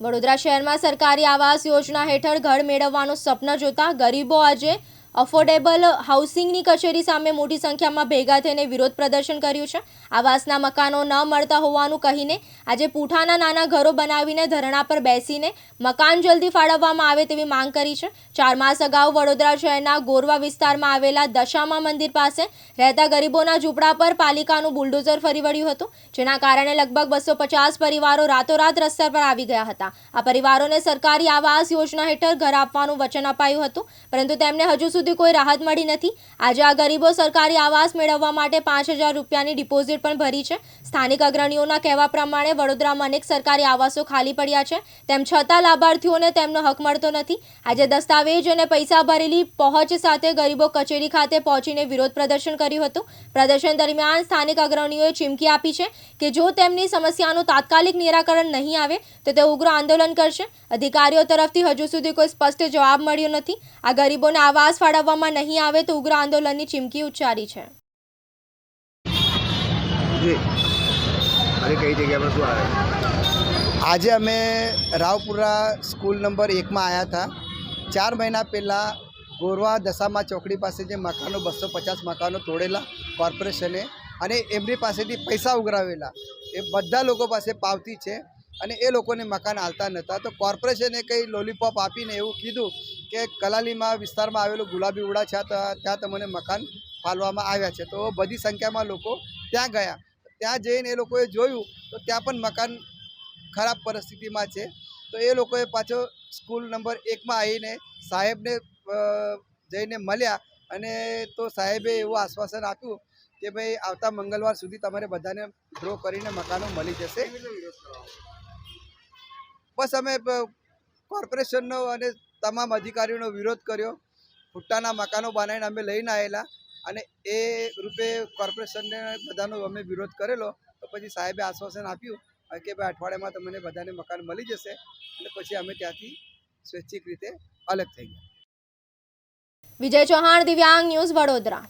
વડોદરા શહેરમાં સરકારી આવાસ યોજના હેઠળ ઘર મેળવવાનું સપન જોતા ગરીબો આજે અફોર્ડેબલ હાઉસિંગની કચેરી સામે મોટી સંખ્યામાં ભેગા થઈને વિરોધ પ્રદર્શન કર્યું છે. આવાસના મકાનો ન મળતા હોવાનું કહીને આજે પૂઠાના નાના ઘરો બનાવીને ધરણા પર બેસીને મકાન જલ્દી ફાળવવામાં આવે તેવી માંગ કરી છે. ચાર માસ અગાઉ વડોદરા શહેરના ગોરવા વિસ્તારમાં આવેલા દશામા મંદિર પાસે રહેતા ગરીબોના ઝૂંપડા પર પાલિકાનું બુલડોઝર ફરી વળ્યું હતું, જેના કારણે લગભગ બસો પચાસ પરિવારો રાતોરાત રસ્તા પર આવી ગયા હતા. આ પરિવારોને સરકારી આવાસ યોજના હેઠળ ઘર આપવાનું વચન અપાયું હતું, પરંતુ તેમને હજુ સુધી કોઈ રાહત મળી નથી. આજે આ ગરીબો સરકારી આવાસ મેળવવા માટે પાંચ રૂપિયાની ડિપોઝિટ પણ ભરી છે. સ્થાનિક અગ્રણીઓના કહેવા પ્રમાણે વડોદરામાં અનેક સરકારી આવાસો ખાલી પડ્યા છે. તેમ છતાં લાભાર્થીઓને તેમનો હક મળતો નથી. આજે દસ્તાવેજ અને પૈસા ભરેલી પહોંચ સાથે ગરીબો કચેરી ખાતે પહોંચીને વિરોધ પ્રદર્શન કર્યું હતું. પ્રદર્શન દરમિયાન સ્થાનિક અગ્રણીઓએ ચીમકી આપી છે કે જો તેમની સમસ્યાનું તાત્કાલિક નિરાકરણ નહીં આવે, તો તે ઉગ્ર આંદોલન કરશે. અધિકારીઓ તરફથી હજુ સુધી કોઈ સ્પષ્ટ જવાબ મળ્યો નથી. આ ગરીબોને આવાસ ફાળવવામાં નહીં આવે તો ઉગ્ર આંદોલનની ચીમકી ઉચ્ચારી છે. જી. અને કઈ જગ્યા પર શું આવે? આજે અમે રાવપુરા સ્કૂલ નંબર એકમાં આવ્યા હતા. ચાર મહિના પહેલાં ગોરવા દશામાં ચોકડી પાસે જે મકાનો બસો પચાસ મકાનો તોડેલા કોર્પોરેશને અને એમની પાસેથી પૈસા ઉઘરાવેલા. એ બધા લોકો પાસે પાવતી છે અને એ લોકોને મકાન હાલતા નહોતા. તો કોર્પોરેશને કંઈ લોલીપોપ આપીને એવું કીધું કે કલાલીમાં વિસ્તારમાં આવેલું ગુલાબી ઉડા છે ત્યાં તમને મકાન ફાળવામાં આવ્યા છે. તો બધી સંખ્યામાં લોકો ત્યાં ગયા. ત્યાં જઈને એ લોકોએ જોયું, તો ત્યાં પણ મકાન ખરાબ પરિસ્થિતિમાં છે. તો એ લોકોએ પાછો સ્કૂલ નંબર એકમાં આવીને સાહેબને જઈને મળ્યા અને તો સાહેબે એવું આશ્વાસન આપ્યું કે ભાઈ આવતા મંગળવાર સુધી તમારે બધાને ડ્રો કરીને મકાનો મળી જશે. બસ અમે કોર્પોરેશનનો અને તમામ અધિકારીઓનો વિરોધ કર્યો. ફૂટાના મકાનો બનાવીને અમે લઈને આવેલા અને એ રૂપે કોર્પોરેશનને બધાનો અમે વિરોધ કરેલો. તો પછી સાહેબે આશ્વાસન આપ્યું કે ભાઈ અઠવાડિયામાં તમને બધાને મકાન મળી જશે અને પછી અમે ત્યાંથી સ્વૈચ્છિક રીતે અલગ થઈ ગયા. વિજય ચૌહાણ, દિવ્યાંગ ન્યૂઝ વડોદરા.